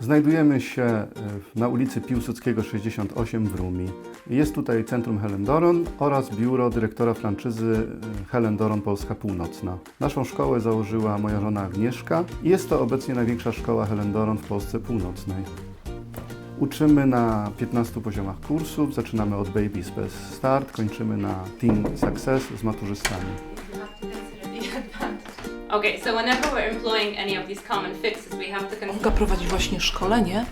Znajdujemy się e, na ulicy Piłsudskiego 68 w Rumi. Jest tutaj Centrum Helen Doron oraz biuro dyrektora franczyzy e, Helen Doron Polska Północna. Naszą szkołę założyła moja żona Agnieszka i jest to obecnie największa szkoła Helen Doron w Polsce Północnej. Uczymy na 15 poziomach kursów, zaczynamy od Baby Space Start, kończymy na Teen Success z maturzystami. Okay, so whenever we're employing any of these common fixes, we have to consider Olga prowadzi właśnie szkolenie.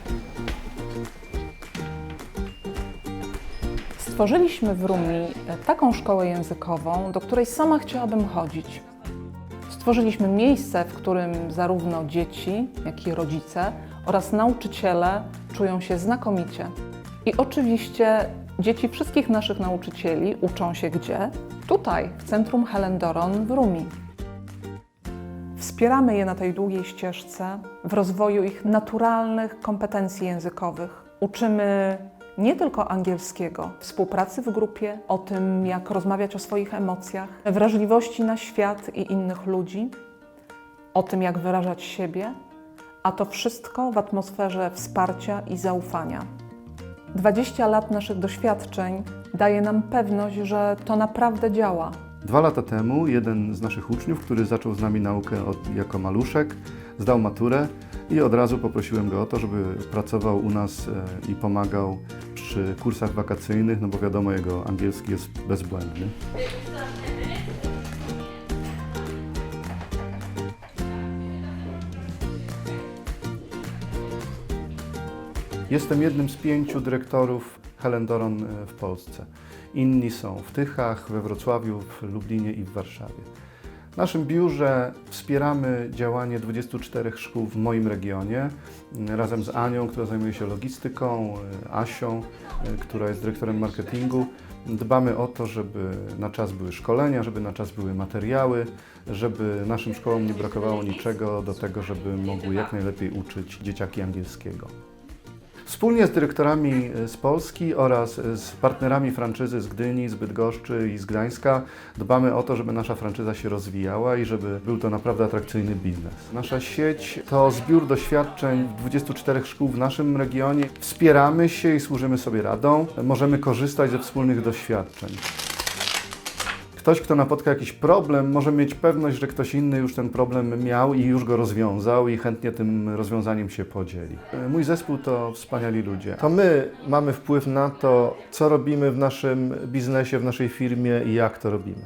Stworzyliśmy w Rumi taką szkołę językową, do której sama chciałabym chodzić. Stworzyliśmy miejsce, w którym zarówno dzieci, jak i rodzice oraz nauczyciele czują się znakomicie. I oczywiście dzieci wszystkich naszych nauczycieli uczą się gdzie? Tutaj, w Centrum Helen Doron w Rumi. Wspieramy je na tej długiej ścieżce w rozwoju ich naturalnych kompetencji językowych. Uczymy nie tylko angielskiego, współpracy w grupie, o tym, jak rozmawiać o swoich emocjach, wrażliwości na świat i innych ludzi, o tym, jak wyrażać siebie, a to wszystko w atmosferze wsparcia i zaufania. 20 lat naszych doświadczeń daje nam pewność, że to naprawdę działa. Dwa lata temu jeden z naszych uczniów, który zaczął z nami naukę od, jako maluszek, zdał maturę i od razu poprosiłem go o to, żeby pracował u nas e, i pomagał przy kursach wakacyjnych, no bo wiadomo, jego angielski jest bezbłędny. Jestem jednym z pięciu dyrektorów Helen Doron e, w Polsce. Inni są w Tychach, we Wrocławiu, w Lublinie i w Warszawie. W naszym biurze wspieramy działanie 24 szkół w moim regionie razem z Anią, która zajmuje się logistyką, e, Asią, e, która jest dyrektorem marketingu. Dbamy o to, żeby na czas były szkolenia, żeby na czas były materiały, żeby naszym szkołom nie brakowało niczego do tego, żeby mogły jak najlepiej uczyć dzieciaki angielskiego. Wspólnie z dyrektorami z Polski oraz z partnerami franczyzy z Gdyni, z Bydgoszczy i z Gdańska dbamy o to, żeby nasza franczyza się rozwijała i żeby był to naprawdę atrakcyjny biznes. Nasza sieć to zbiór doświadczeń 24 szkół w naszym regionie. Wspieramy się i służymy sobie radą. Możemy korzystać ze wspólnych doświadczeń. Ktoś, kto napotka jakiś problem, może mieć pewność, że ktoś inny już ten problem miał i już go rozwiązał i chętnie tym rozwiązaniem się podzieli. Mój zespół to wspaniali ludzie. To my mamy wpływ na to, co robimy w naszym biznesie, w naszej firmie i jak to robimy.